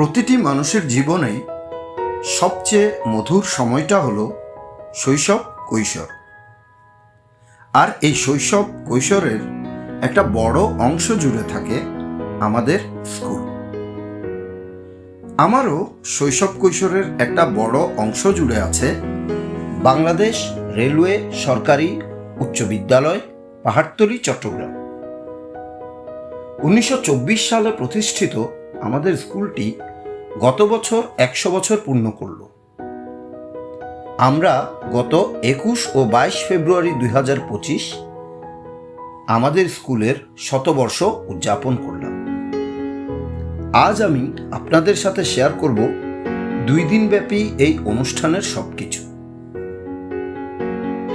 প্রতিটি মানুষের জীবনে সবচেয়ে মধুর সময়টা হলো শৈশব কৈশোর। আর এই শৈশব কৈশোরের একটা বড় অংশ জুড়ে থাকে আমাদের স্কুল। আমারও শৈশব কৈশোরের একটা বড় অংশ জুড়ে আছে বাংলাদেশ রেলওয়ে সরকারি উচ্চ বিদ্যালয়, পাহাড়তলি, চট্টগ্রাম। উনিশশো চব্বিশ সালে প্রতিষ্ঠিত আমাদের স্কুলটি গত বছর একশো বছর পূর্ণ করল। আমরা গত একুশ ও বাইশ ফেব্রুয়ারি দুই হাজার পঁচিশ আমাদের স্কুলের শতবর্ষ উদযাপন করলাম। আজ আমি আপনাদের সাথে শেয়ার করব দুই দিনব্যাপী এই অনুষ্ঠানের সব কিছু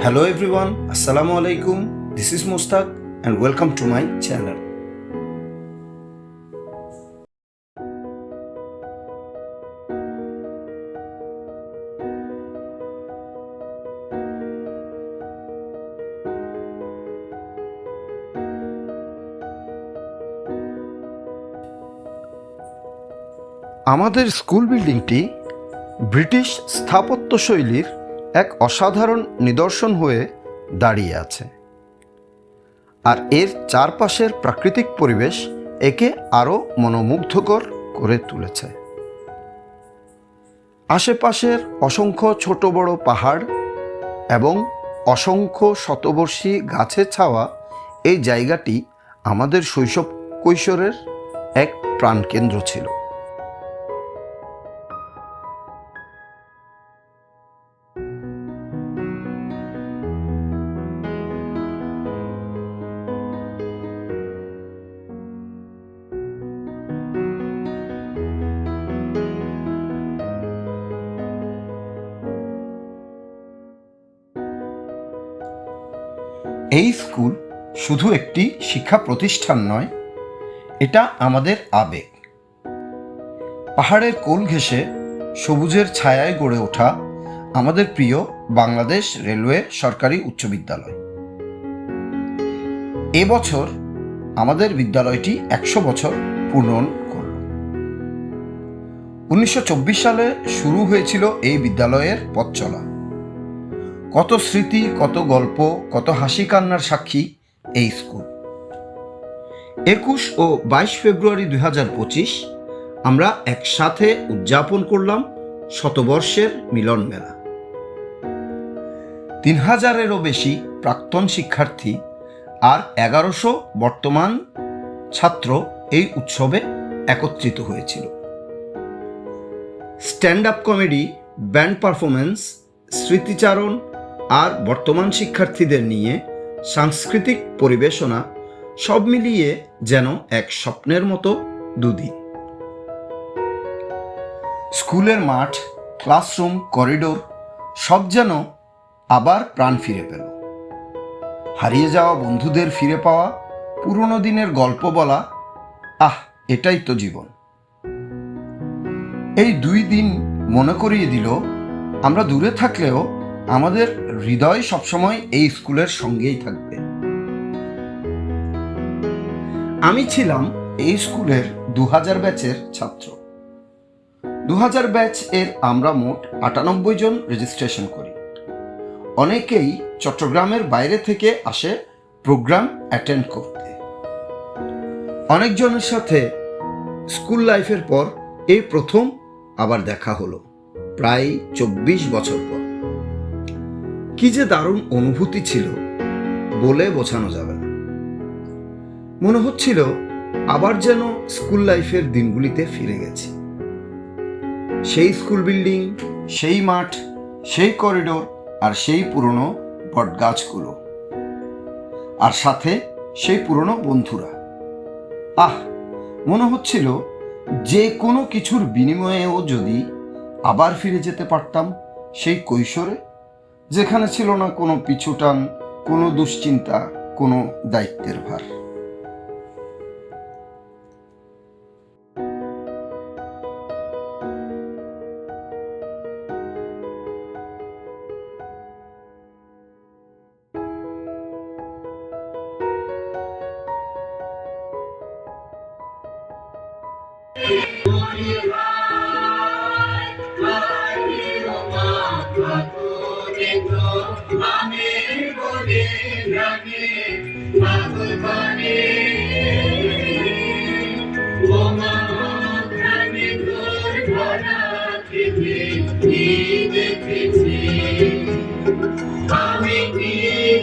হ্যালো এভরিওয়ান, আসসালামু আলাইকুম, this is Mostak and welcome to my channel আমাদের স্কুল বিল্ডিংটি ব্রিটিশ স্থাপত্য শৈলীর এক অসাধারণ নিদর্শন হয়ে দাঁড়িয়ে আছে। আর এর চারপাশের প্রাকৃতিক পরিবেশ একে আরও মনোমুগ্ধকর করে তুলেছে। আশেপাশের অসংখ্য ছোট বড় পাহাড় এবং অসংখ্য শতবর্ষী গাছের ছাওয়া এই জায়গাটি আমাদের শৈশব কৈশোরের এক প্রাণকেন্দ্র ছিল। এই স্কুল শুধু একটি শিক্ষা প্রতিষ্ঠান নয়, এটা আমাদের আবেগ। পাহাড়ের কোল ঘেঁষে সবুজের ছায়ায় গড়ে ওঠা আমাদের প্রিয় বাংলাদেশ রেলওয়ে সরকারি উচ্চ বিদ্যালয়। এবছর আমাদের বিদ্যালয়টি একশো বছর পূরণ করল। উনিশশো চব্বিশ সালে শুরু হয়েছিল এই বিদ্যালয়ের পথ চলা। কত স্মৃতি, কত গল্প, কত হাসি কান্নার সাক্ষী এই স্কুল। একুশ ও বাইশ ফেব্রুয়ারি দুই হাজার পঁচিশ আমরা একসাথে উদযাপন করলাম শতবর্ষের মিলন মেলা। তিন হাজারেরও বেশি প্রাক্তন শিক্ষার্থী আর এগারোশো বর্তমান ছাত্র এই উৎসবে একত্রিত হয়েছিল। Stand up comedy, band performance স্মৃতিচারণ আর বর্তমান শিক্ষার্থীদের নিয়ে সাংস্কৃতিক পরিবেশনা সব মিলিয়ে যেন এক স্বপ্নের মতো দুদিন। স্কুলের মাঠ, ক্লাসরুম, করিডোর সব যেন আবার প্রাণ ফিরে পেল। হারিয়ে যাওয়া বন্ধুদের ফিরে পাওয়া, পুরনো দিনের গল্প বলা, আহ, এটাই তো জীবন। এই দুই দিন মনে করিয়ে দিল, আমরা দূরে থাকলেও আমাদের হৃদয় সবসময় এই স্কুলের সঙ্গেই থাকবে। আমি ছিলাম এই স্কুলের দু হাজার ব্যাচের ছাত্র। দু হাজার ব্যাচ এর আমরা মোট আটানব্বই জন রেজিস্ট্রেশন করি। অনেকেই চট্টগ্রামের বাইরে থেকে আসে প্রোগ্রাম অ্যাটেন্ড করতে। অনেকজনের সাথে স্কুল লাইফের পর এই প্রথম আবার দেখা হলো, প্রায় চব্বিশ বছর পর। কি যে দারুণ অনুভূতি ছিল বলে বোঝানো যাবে না। মনে হচ্ছিল আবার যেন স্কুল লাইফের দিনগুলিতে ফিরে গেছি। সেই স্কুল বিল্ডিং, সেই মাঠ, সেই করিডোর আর সেই পুরনো বটগাছগুলো। আর সাথে সেই পুরনো বন্ধুরা। আহ, মনে হচ্ছিল যে কোনো কিছুর বিনিময়েও যদি আবার ফিরে যেতে পারতাম সেই কৈশোরে যেখানে ছিল না কোনো পিছুটান কোনো দুশ্চিন্তা কোনো দায়িত্বের ভার। আমি কি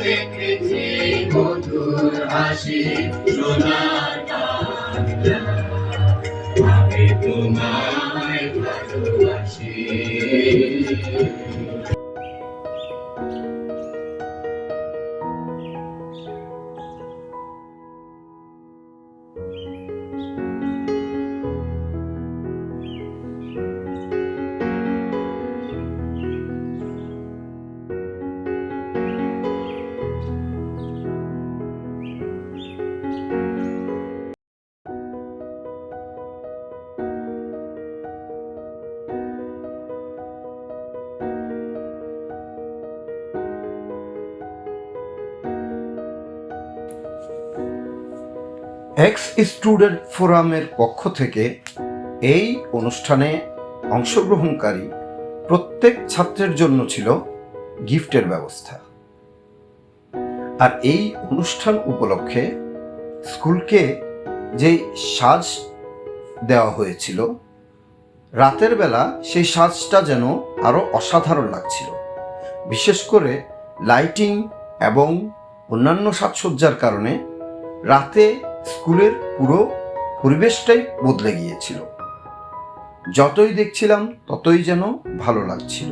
দেখেছি মধুর হাসি সোনার এক্স স্টুডেন্ট ফোরামের পক্ষ থেকে এই অনুষ্ঠানে অংশগ্রহণকারী প্রত্যেক ছাত্রের জন্য ছিল গিফটের ব্যবস্থা। আর এই অনুষ্ঠান উপলক্ষে স্কুলকে যে সাজ দেওয়া হয়েছিল, রাতের বেলা সেই সাজটা যেন আরও অসাধারণ লাগছিল। বিশেষ করে লাইটিং এবং অন্যান্য সাজসজ্জার কারণে রাতে স্কুলের পুরো পরিবেশটাই বদলে গিয়েছিল। যতই দেখছিলাম ততই যেন ভালো লাগছিল।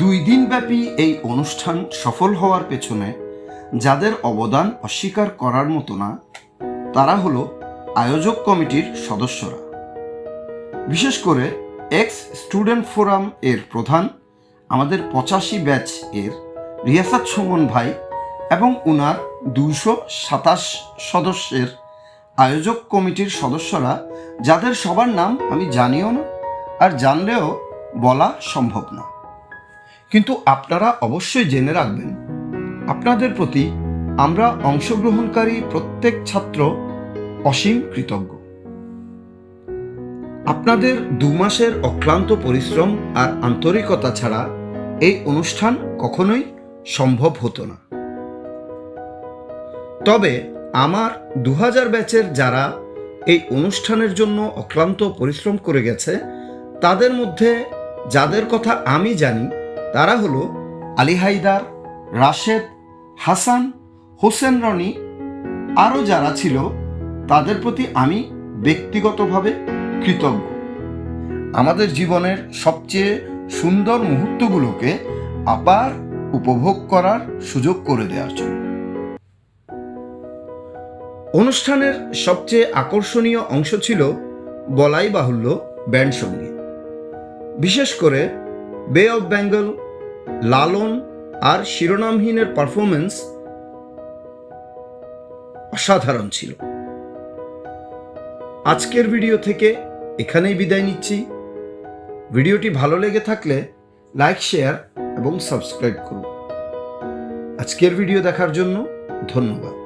দুই দিনব্যাপী এই অনুষ্ঠান সফল হওয়ার পেছনে যাদের অবদান অস্বীকার করার মতো না, তারা হলো আয়োজক কমিটির সদস্যরা। বিশেষ করে এক্স স্টুডেন্ট ফোরাম এর প্রধান, আমাদের পঁচাশি ব্যাচ এর রিয়াসাত সুমন ভাই এবং উনার দুইশো সাতাশ সদস্যের আয়োজক কমিটির সদস্যরা, যাদের সবার নাম আমি জানিও না আর জানলেও বলা সম্ভব না। কিন্তু আপনারা অবশ্যই জেনে রাখবেন, আপনাদের প্রতি আমরা অংশগ্রহণকারী প্রত্যেক ছাত্র অসীম কৃতজ্ঞ। আপনাদের দু মাসের অক্লান্ত পরিশ্রম আর আন্তরিকতা ছাড়া এই অনুষ্ঠান কখনোই সম্ভব হতো না। তবে আমার দু হাজার ব্যাচের যারা এই অনুষ্ঠানের জন্য অক্লান্ত পরিশ্রম করে গেছে, তাদের মধ্যে যাদের কথা আমি জানি তারা হলো আলী হায়দার, রাশেদ, হাসান, হোসেন রনি। আরও যারা ছিল, তাদের প্রতি আমি ব্যক্তিগতভাবে কৃতজ্ঞ। আমাদের জীবনের সবচেয়ে সুন্দর মুহূর্তগুলোকে আবার উপভোগ করার সুযোগ করে দেওয়ার জন্য। অনুষ্ঠানের সবচেয়ে আকর্ষণীয় অংশ ছিল বলাই বাহুল্য ব্যান্ড সংগীত। বিশেষ করে বে অফ বেঙ্গল লালন আর শিরোনামহীনের পারফরমেন্স অসাধারণ ছিল। আজকের ভিডিও থেকে এখানেই বিদায় নিচ্ছি। ভিডিওটি ভালো লেগে থাকলে লাইক শেয়ার এবং সাবস্ক্রাইব করুন। আজকের ভিডিও দেখার জন্য ধন্যবাদ।